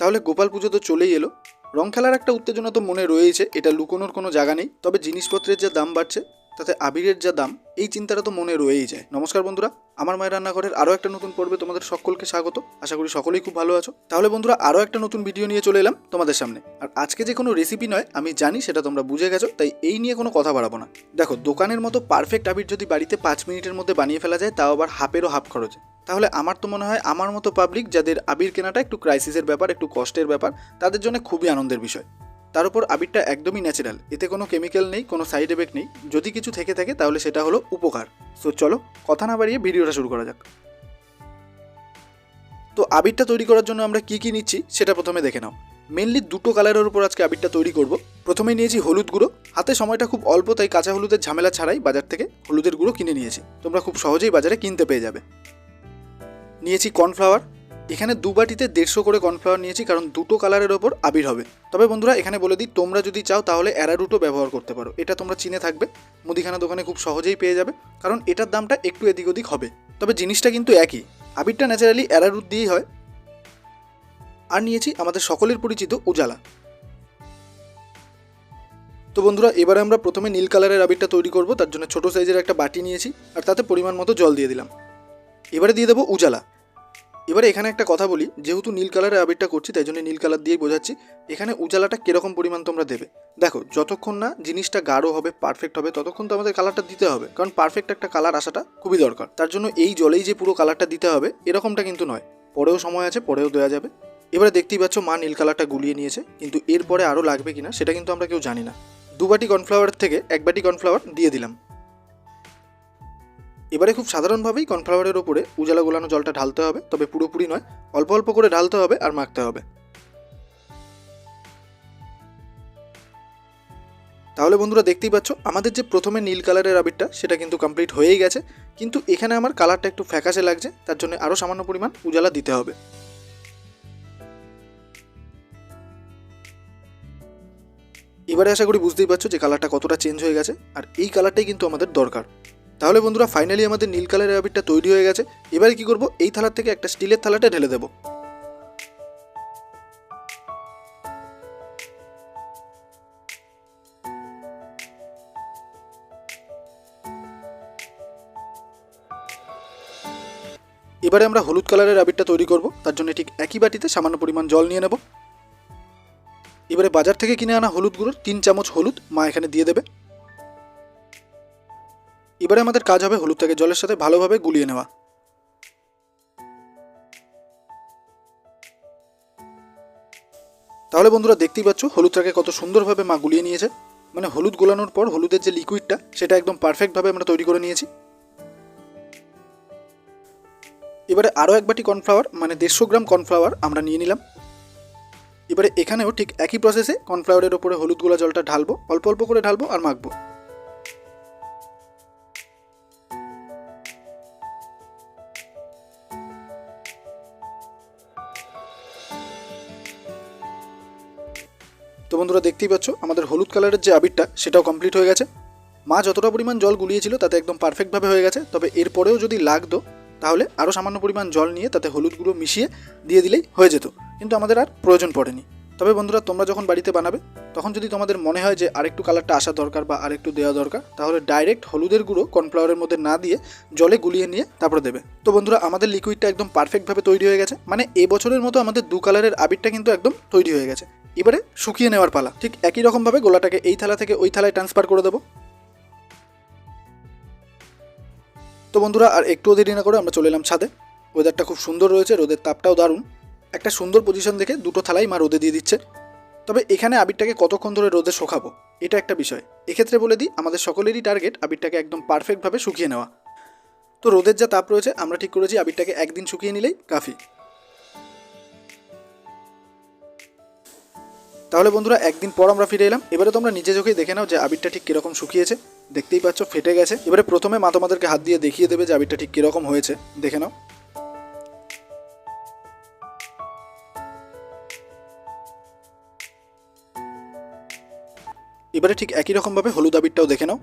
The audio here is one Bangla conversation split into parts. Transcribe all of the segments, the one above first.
তাহলে গোপাল পুজো তো চলেই এলো। রং খেলার একটা উত্তেজনা তো মনে রয়েছে এটা লুকোনোর কোনো জায়গা নেই। তবে জিনিসপত্রের যে দাম বাড়ছে তাতে আবিরের যা দাম, এই চিন্তাটা তো মনে রয়েই যায়। নমস্কার বন্ধুরা, আমার মায়ের রান্নাঘরের আরও একটা নতুন পর্বে তোমাদের সকলকে স্বাগত। আশা করি সকলেই খুব ভালো আছো। তাহলে বন্ধুরা, আরও একটা নতুন ভিডিও নিয়ে চলে এলাম তোমাদের সামনে। আর আজকে যে কোনো রেসিপি নয়, আমি জানি সেটা তোমরা বুঝে গেছো, তাই এই নিয়ে কোনো কথা বাড়াবো না। দেখো, দোকানের মতো পারফেক্ট আবির যদি বাড়িতে পাঁচ মিনিটের মধ্যে বানিয়ে ফেলা যায়, তাও আবার হাফেরও হাফ খরচে। তাহলে আমার তো মনে হয়, আমার মতো পাবলিক যাদের আবির কেনাটা একটু ক্রাইসিসের ব্যাপার, একটু কষ্টের ব্যাপার, তাদের জন্য খুবই আনন্দের বিষয়। তার উপর আবিরটা একদমই ন্যাচারাল এতে কোনো কেমিক্যাল নেই, কোনো সাইড এফেক্ট নেই। যদি কিছু থেকে থাকে, তাহলে সেটা হলো উপকার। সো চলো, কথা না বাড়িয়ে ভিডিওটা শুরু করা যাক। তো আবিরটা তৈরি করার জন্য আমরা কি কি নিচ্ছি, সেটা প্রথমে দেখে নাও। মেনলি দুটো কালারের উপর আজকে আবিরটা তৈরি করব। প্রথমে নিয়েছি হলুদ গুঁড়ো। হাতে সময়টা খুব অল্প, তাই কাঁচা হলুদের ঝামেলা ছাড়াই বাজার থেকে হলুদের গুঁড়ো কিনে নিয়েছি। তোমরা খুব সহজেই বাজারে কিনতে পেয়ে যাবে। নিয়েছি কর্নফ্লাওয়ার এখানে দু বাটিতে দেড়শো করে কর্নফ্লাওয়ার নিয়েছি, কারণ দুটো কালারের ওপর আবির হবে। তবে বন্ধুরা, এখানে বলে দিই, তোমরা যদি চাও তাহলে অ্যারারুটও ব্যবহার করতে পারো। এটা তোমরা চিনে থাকবে, মুদিখানা দোকানে খুব সহজেই পেয়ে যাবে, কারণ এটার দামটা একটু এদিক ওদিক হবে। তবে জিনিসটা কিন্তু একই, আবিরটা ন্যাচারালি অ্যারারুট দিয়েই হয়। আর নিয়েছি আমাদের সকলের পরিচিত উজালা। তো বন্ধুরা, এবারে আমরা প্রথমে নীল কালারের আবিরটা তৈরি করব, তার জন্য ছোট সাইজের একটা বাটি নিয়েছি, আর তাতে পরিমাণ মতো জল দিয়ে দিলাম। এবারে দিয়ে দেবো উজালা। এবারে এখানে একটা কথা বলি, যেহেতু নীল কালারের আবিরটা করছি, তাই জন্য নীল কালার দিয়েই বোঝাচ্ছি, এখানে উজালাটা কীরকম পরিমাণ তোমরা দেবে? দেখো, যতক্ষণ না জিনিসটা গাঢ় হবে পারফেক্ট হবে, ততক্ষণ তো আমাদের কালারটা দিতে হবে, কারণ পারফেক্ট একটা কালার আসাটা খুবই দরকার। তার জন্য এই জলেই যে পুরো কালারটা দিতে হবে, এরকমটা কিন্তু নয়। পরেও সময় আছে, পরেও দেওয়া যাবে। এবারে দেখতেই পাচ্ছ, মা নীল কালারটা গুলিয়ে নিয়েছে, কিন্তু এরপরে আরও লাগবে কিনা, সেটা কিন্তু আমরা কেউ জানি না। দু বাটি কর্নফ্লাওয়ার থেকে এক বাটি কর্নফ্লাওয়ার দিয়ে দিলাম। এবারে খুব সাধারণভাবেই কর্নফ্লাওয়ারের ওপরে উজালা গোলানো জলটা ঢালতে হবে, তবে পুরোপুরি নয়, অল্প অল্প করে ঢালতে হবে আর মাখতে হবে। তাহলে বন্ধুরা দেখতেই পাচ্ছ, আমাদের যে প্রথমে নীল কালারের আবিরটা, সেটা কিন্তু কমপ্লিট হয়েই গেছে। কিন্তু এখানে আমার কালারটা একটু ফ্যাকাশে লাগছে, তার জন্য আরও সামান্য পরিমাণ উজালা দিতে হবে। এবারে আশা করি বুঝতেই পারছ যে কালারটা কতটা চেঞ্জ হয়ে গেছে, আর এই কালারটাই কিন্তু আমাদের দরকার। তাহলে বন্ধুরা ফাইনালি আমাদের নীল কালারের আবিরটা তৈরি হয়ে গেছে। এবারে কি করব? এই থালার থেকে একটা স্টিলের থালাটা ঢেলে দেবো। এবারে আমরা হলুদ কালারের আবিরটা তৈরি করব। তার জন্য ঠিক একই বাটিতে সামান্য পরিমাণ জল নিয়ে নেব। এবারে বাজার থেকে কিনে আনা হলুদ গুঁড়োর তিন চামচ হলুদ মা এখানে দিয়ে দেবে। এবারে আমাদের কাজ হবে হলুদটাকে জলের সাথে ভালোভাবে গুলিয়ে নেওয়া। তাহলে বন্ধুরা দেখতেই পাচ্ছ, হলুদটাকে কত সুন্দরভাবে মা গুলিয়ে নিয়েছে। মানে হলুদ গোলানোর পর হলুদের যে লিকুইডটা সেটা একদম পারফেক্টভাবে আমরা তৈরি করে নিয়েছি। এবারে আরও এক বাটি কর্নফ্লাওয়ার মানে দেড়শো গ্রাম কর্নফ্লাওয়ার আমরা নিয়ে নিলাম। এবারে এখানেও ঠিক একই প্রসেসে কর্নফ্লাওয়ারের ওপরে হলুদ গোলা জলটা ঢালবো, অল্প অল্প করে ঢালবো আর মাখবো। তো বন্ধুরা দেখতেই পাচ্ছ, আমাদের হলুদ কালারের যে আবিরটা, সেটাও কমপ্লিট হয়ে গেছে। মা যতটা পরিমাণ জল গুলিয়েছিল, তাতে একদম পারফেক্টভাবে হয়ে গেছে। তবে এরপরেও যদি লাগতো, তাহলে আরও সামান্য পরিমাণ জল নিয়ে তাতে হলুদ গুঁড়ো মিশিয়ে দিয়ে দিলেই হয়ে যেত। কিন্তু আমাদের আর প্রয়োজন পড়েনি। তবে বন্ধুরা, তোমরা যখন বাড়িতে বানাবে, তখন যদি তোমাদের মনে হয় যে আরেকটু কালারটা আসা দরকার বা আরেকটু দেওয়া দরকার, তাহলে ডাইরেক্ট হলুদের গুঁড়ো কর্নফ্লাওয়ারের মধ্যে না দিয়ে জলে গুলিয়ে নিয়ে তারপরে দেবে। তো বন্ধুরা, আমাদের লিকুইডটা একদম পারফেক্টভাবে তৈরি হয়ে গেছে। মানে এ বছরের মতো আমাদের দু কালারের আবিরটা কিন্তু একদম তৈরি হয়ে গেছে। এবারে শুকিয়ে নেওয়ার পালা। ঠিক একই রকমভাবে গোলাটাকে এই থালা থেকে ওই থালায় ট্রান্সফার করে দেবো। তো বন্ধুরা, আর একটুও দেরি না করে আমরা চলে এলাম ছাদে। ওয়েদারটা খুব সুন্দর রয়েছে, রোদের তাপটাও দারুণ। একটা সুন্দর পজিশন দেখে দুটো থালাই মা রোদে দিয়ে দিচ্ছে। তবে এখানে আবিরটাকে কতক্ষণ ধরে রোদে শোকাবো, এটা একটা বিষয়। এক্ষেত্রে বলে দিই, আমাদের সকলেরই টার্গেট আবিরটাকে একদম পারফেক্টভাবে শুকিয়ে নেওয়া। তো রোদের যা তাপ রয়েছে, আমরা ঠিক করেছি আবিরটাকে একদিন শুকিয়ে নিলেই কাফি। তাহলে বন্ধুরা, একদিন পর আমরা ফিরে এলাম। এবারে তোমরা নিজে চোখেই দেখে নাও যে আবিরটা ঠিক কীরকম শুকিয়েছে। দেখতেই পাচ্ছ, ফেটে গেছে। এবারে প্রথমে মা তোমাদেরকে হাত দিয়ে দেখিয়ে দেবে যে আবিরটা ঠিক কীরকম হয়েছে। দেখে নাও। এবারে ঠিক একই রকমভাবে হলুদ আবিরটাও দেখে নাও।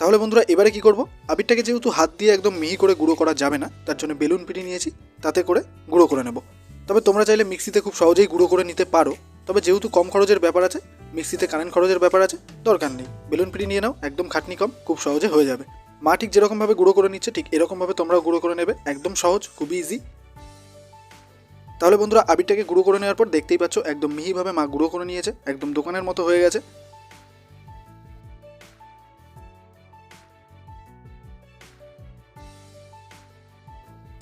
তাহলে বন্ধুরা, এবারে কি করব? আবিরটাকে যেহেতু হাত দিয়ে একদম মিহি করে গুঁড়ো করা যাবে না, তার জন্য বেলুন পিটি নিয়েছি, তাতে করে গুঁড়ো করে নেব। তবে তোমরা চাইলে মিক্সিতে খুব সহজেই গুঁড়ো করে নিতে পারো, তবে যেহেতু কম খরচের ব্যাপার আছে, মিক্সিতে কারেন্ট খরচের ব্যাপার আছে, দরকার নেই। বেলুন পিটি নিয়ে নাও, একদম খাটনি কম, খুব সহজে হয়ে যাবে। মা ঠিক যেরকমভাবে গুঁড়ো করে নিচ্ছে, ঠিক এরকমভাবে তোমরাও গুঁড়ো করে নেবে। একদম সহজ খুবই ইজি তাহলে বন্ধুরা, আবিরটাকে গুঁড়ো করে নেওয়ার পর দেখতেই পাচ্ছ, একদম মিহিভাবে মা গুঁড়ো করে নিয়েছে, একদম দোকানের মতো হয়ে গেছে।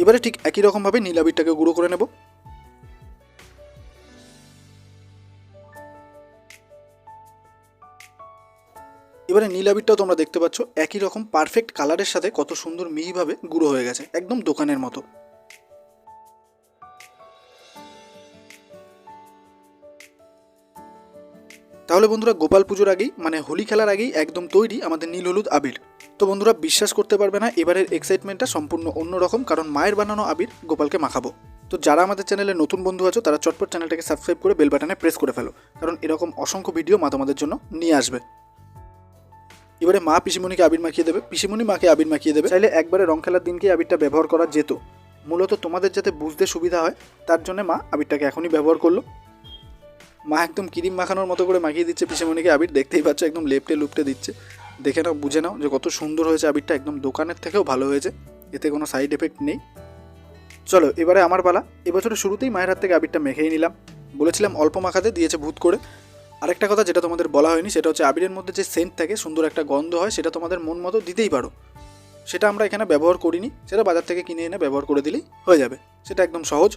এবারে ঠিক একই রকমভাবে নীল আবিরটাকে গুঁড়ো করে নেব। এবারে নীল আবিরটাও তোমরা দেখতে পাচ্ছ, একই রকম পারফেক্ট কালারের সাথে কত সুন্দর মিহিভাবে গুঁড়ো হয়ে গেছে, একদম দোকানের মতো। তাহলে বন্ধুরা গোপাল পুজোর আগেই মানে হোলি খেলার আগেই একদম তৈরি আমাদের নীল হলুদ আবির। তো বন্ধুরা বিশ্বাস করতে পারবে না, এবারের এক্সাইটমেন্টটা সম্পূর্ণ অন্যরকম কারণ মায়ের বানানো আবির গোপালকে মাখাবো। তো যারা আমাদের চ্যানেলে নতুন বন্ধু আছো, তারা চটপট চ্যানেলটাকে সাবস্ক্রাইব করে বেল বাটনে প্রেস করে ফেলো, কারণ এরকম অসংখ্য ভিডিও মা তোমাদের জন্য নিয়ে আসবে। এবারে মা পিসিমণিকে আবির মাখিয়ে দেবে পিসিমণি মাকে আবির মাখিয়ে দেবে। চাইলে একবারে রং খেলার দিনকেই আবিরটা ব্যবহার করা যেত। মূলত তোমাদের যাতে বুঝতে সুবিধা হয় তার জন্য মা আবিরটাকে এখনই ব্যবহার করল। মা একদম ক্রিম মাখানোর মতো করে মাখিয়ে দিচ্ছে পিসেমণিকে আবির দেখতেই পাচ্ছ একদম লেপটে লুপটে দিচ্ছে। দেখে নাও বুঝে নাও যে কত সুন্দর হয়েছে আবিরটা একদম দোকানের থেকেও ভালো হয়েছে। এতে কোনো সাইড এফেক্ট নেই। চলো এবারে আমার পালা। এবছরের শুরুতেই মায়ের হাত থেকে আবিরটা মেখেই নিলাম। বলেছিলাম অল্প মাখাতে দিয়েছে ভূত করে। আরেকটা কথা যেটা তোমাদের বলা হয়নি, সেটা হচ্ছে আবিরের মধ্যে যে সেন্ট থাকে, সুন্দর একটা গন্ধ হয়, সেটা তোমাদের মন মতো দিতেই পারো। সেটা আমরা এখানে ব্যবহার করিনি, সেটা বাজার থেকে কিনে এনে ব্যবহার করে দিলেই হয়ে যাবে। সেটা একদম সহজ।